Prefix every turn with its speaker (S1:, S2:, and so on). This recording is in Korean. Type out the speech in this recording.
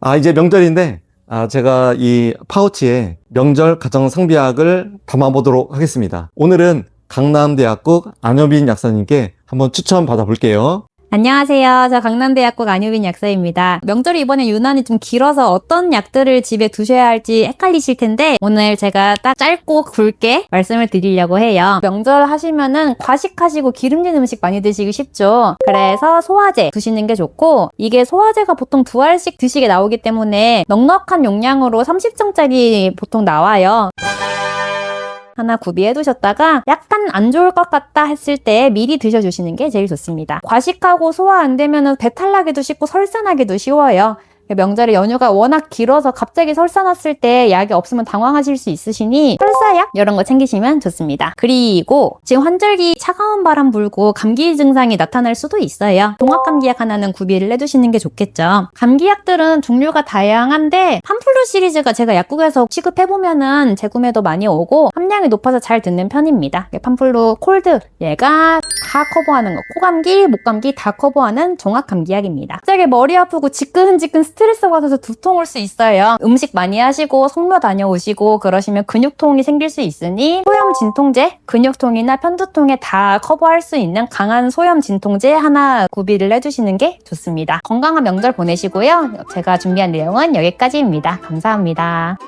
S1: 아, 이제 명절인데, 아, 제가 이 파우치에 명절 가정 상비약을 담아보도록 하겠습니다. 오늘은 강남대학국 안효빈 약사님께 한번 추천 받아볼게요.
S2: 안녕하세요. 저 강남대학국 안유빈 약사입니다. 명절이 이번에 유난히 좀 길어서 어떤 약들을 집에 두셔야 할지 헷갈리실 텐데 오늘 제가 딱 짧고 굵게 말씀을 드리려고 해요. 명절 하시면은 과식하시고 기름진 음식 많이 드시기 쉽죠. 그래서 소화제 두시는 게 좋고 이게 소화제가 보통 두 알씩 드시게 나오기 때문에 넉넉한 용량으로 30정짜리 보통 나와요. 하나 구비해 두셨다가 약간 안 좋을 것 같다 했을 때 미리 드셔주시는 게 제일 좋습니다. 과식하고 소화 안 되면 배탈 나기도 쉽고 설사나기도 쉬워요. 명절에 연휴가 워낙 길어서 갑자기 설사 났을 때 약이 없으면 당황하실 수 있으시니 설사약 이런 거 챙기시면 좋습니다. 그리고 지금 환절기 차가운 바람 불고 감기 증상이 나타날 수도 있어요. 종합감기약 하나는 구비를 해두시는 게 좋겠죠. 감기약들은 종류가 다양한데 팜플루 시리즈가 제가 약국에서 취급해보면은 재구매도 많이 오고 함량이 높아서 잘 듣는 편입니다. 팜플루 콜드 얘가 다 커버하는 거 코감기, 목감기 다 커버하는 종합 감기약입니다. 갑자기 머리 아프고 지끈지끈 스트레스가 받아서 두통 올 수 있어요. 음식 많이 하시고 성묘 다녀오시고 그러시면 근육통이 생길 수 있으니 소염 진통제, 근육통이나 편두통에 다 커버할 수 있는 강한 소염 진통제 하나 구비를 해주시는 게 좋습니다. 건강한 명절 보내시고요. 제가 준비한 내용은 여기까지입니다. 감사합니다.